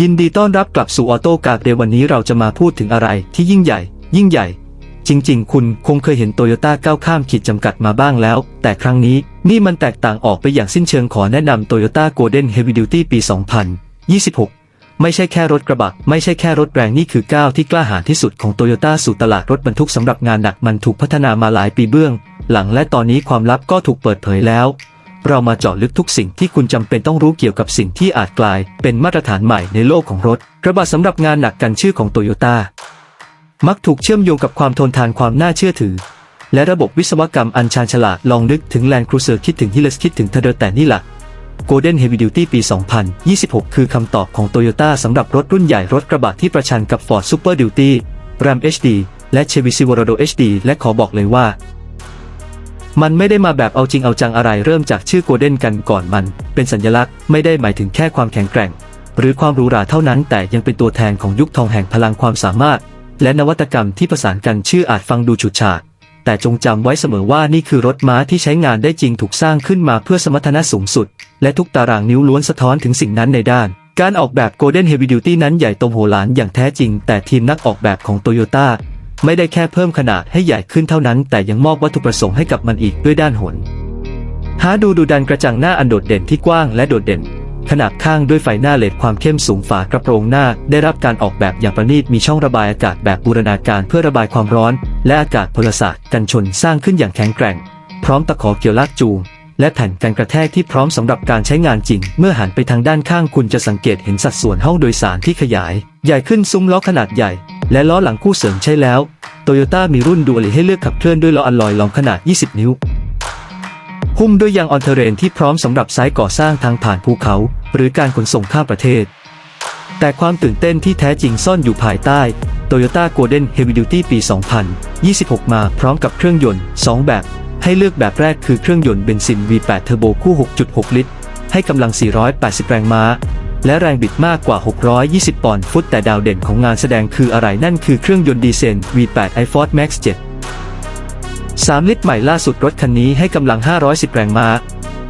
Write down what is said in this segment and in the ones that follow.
ยินดีต้อนรับกลับสู่ออโต้การ์เดวันนี้เราจะมาพูดถึงอะไรที่ยิ่งใหญ่ ยิ่งใหญ่ จริง ๆ คุณคงเคยเห็นโตโยต้าก้าวข้ามขีดจำกัดมาบ้างแล้ว แต่ครั้งนี้นี่มันแตกต่างออกไปอย่างสิ้นเชิงขอแนะนำ Toyota Golden Heavy Duty ปี 2026 ไม่ใช่แค่รถกระบะ ไม่ใช่แค่รถแรงนี่คือก้าวที่กล้าหาญที่สุดของโตโยต้าสู่ตลาดรถบรรทุกสำหรับงานหนักมันถูกพัฒนามาหลายปีเบื้อง หลังและตอนนี้ความลับก็ถูกเปิดเผยแล้ว เรามาเจาะลึกทุกสิ่งที่คุณจำเป็นต้องรู้เกี่ยวกับสิ่งที่อาจกลาย เป็นมาตรฐานใหม่ในโลกของรถกระบะสำหรับงานหนักกันชื่อของโตโยต้ามักถูกเชื่อมโยงกับความทนทานความน่าเชื่อถือ และระบบวิศวกรรมอันชาญฉลาดลองนึกถึง Land Cruiser คิดถึง Hilux คิดถึง t เ d แต่นี่ล่ะ Golden Heavy Duty ปี 2026 คือคำตอบของ Toyota สำหรับรถรุ่นใหญ่รถกระบะที่ประชันกับ Ford Super Duty Ram HD และ Chevy Silverado HD และขอบอกเลยว่า มันไม่ได้มาแบบเอาจริงเอาจังอะไรเริ่มจากชื่อ Golden กันก่อนมัน เป็นสัญลักษณ์ไม่ได้หมายถึงแค่ความแข็งแกร่ง หรือความหรูหราเท่านั้น แต่ยังเป็นตัวแทนของยุคทองแห่งพลังความสามารถ และนวัตกรรมที่ประสานกันชื่ออาจฟังดูฉูดฉาดแต่จงจำไว้เสมอว่านี่คือรถม้าที่ใช้งานได้จริงถูกสร้างขึ้นมาเพื่อสมรรถนะสูงสุด และทุกตารางนิ้วล้วนสะท้อนถึงสิ่งนั้นในด้าน การออกแบบ Golden Heavy Duty นั้นใหญ่โตมโหฬารอย่างแท้จริง แต่ทีมนักออกแบบของ Toyota ไม่ได้แค่เพิ่มขนาดให้ใหญ่ขึ้นเท่านั้น แต่ยังมอบวัตถุประสงค์ให้กับมันอีกด้วยด้านหนหาดูดูดันกระจังหน้าอันโดดเด่นที่กว้างและโดดเด่น ขนาบข้างด้วยไฟหน้าเลดความเข้มสูงฝากระโปรงหน้า ได้รับการออกแบบอย่างประณีตมีช่องระบายอากาศแบบบูรณาการเพื่อระบายความร้อน และอากาศพลศาสตร์กันชนสร้างขึ้นอย่างแข็งแกร่ง พร้อมตะขอเกี่ยวลากจูงและแผ่นกันกระแทกที่พร้อมสำหรับการใช้งานจริง เมื่อหันไปทางด้านข้างคุณจะสังเกตเห็นสัดส่วนห้องโดยสารที่ขยาย ใหญ่ขึ้นซุ้มล้อขนาดใหญ่ และล้อหลังคู่เสริมใช่แล้ว โตโยต้ามีรุ่นดูอลีให้เลือกขับเคลื่อนด้วยล้ออัลลอยลองขนาด 20 นิ้ว หุ้มด้วยยางออนเทเรนที่พร้อมสำหรับไซต์ก่อสร้างทางผ่านภูเขา หรือการขนส่งข้ามประเทศ แต่ความตื่นเต้นที่แท้จริงซ่อนอยู่ภายใต้ Toyota Golden Heavy Duty ปี 2026 มาพร้อมกับเครื่องยนต์ 2 แบบ ให้เลือกแบบแรกคือเครื่องยนต์เบนซิน V8 เทอร์โบคู่ 6.6 ลิตร ให้กำลัง 480 แรงม้า และแรงบิดมากกว่า 620 ปอนด์ฟุต แต่ดาวเด่นของงานแสดงคืออะไรนั่นคือเครื่องยนต์ดีเซล V8 iForce Max 7 3 ลิตรใหม่ล่าสุดรถคันนี้ให้กำลัง 510 แรงม้า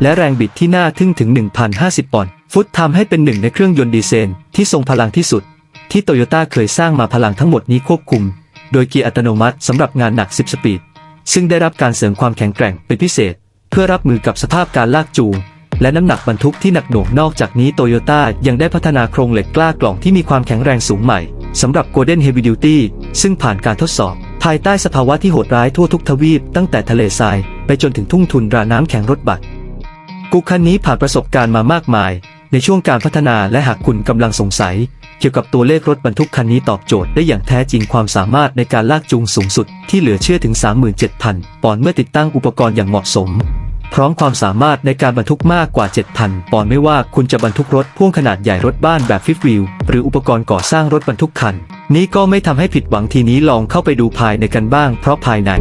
และแรงบิดที่น่าทึ่งถึง 1,050 ปอนด์ฟุตทำให้เป็นหนึ่งในเครื่องยนต์ดีเซลที่ทรงพลังที่สุด ที่โตโยต้าเคยสร้างมาพลังทั้งหมดนี้ควบคุม โดยเกียร์อัตโนมัติสำหรับงานหนัก 10 สปีดซึ่งได้รับการเสริมความแข็งแกร่งเป็นพิเศษ เพื่อรับมือกับสภาพการลากจูง และน้ำหนักบรรทุกที่หนักหน่วงนอกจากนี้โตโยต้ายังได้พัฒนาโครงเหล็กกล้ากล่องที่มีความแข็งแรงสูงใหม่สำหรับ Golden Heavy Duty ซึ่งผ่านการทดสอบ ภายใต้สภาวะที่โหดร้ายทั่วทุกทวีปตั้งแต่ทะเลทราย ไปจนถึงทุ่งทุนราน้ำแข็งรถบัสกูคันนี้ผ่านประสบการณ์มามากมาย ในช่วงการพัฒนาและหากคุณกำลังสงสัย เกี่ยวกับตัวเลขรถบรรทุกคันนี้ตอบโจทย์ได้อย่างแท้จริงความสามารถในการลากจูงสูงสุดที่เหลือเชื่อถึง 37,000 ปอนด์เมื่อติดตั้งอุปกรณ์อย่างเหมาะสม พร้อมความสามารถในการบรรทุกมากกว่า 7,000 ปอนด์ไม่ว่าคุณจะบรรทุกรถพ่วงขนาดใหญ่รถบ้านแบบฟิฟวิวหรืออุปกรณ์ก่อสร้างรถบรรทุกคัน นี้ก็ไม่ทำให้ผิดหวังทีนี้ลองเข้าไปดูภายในกันบ้างเพราะภายใน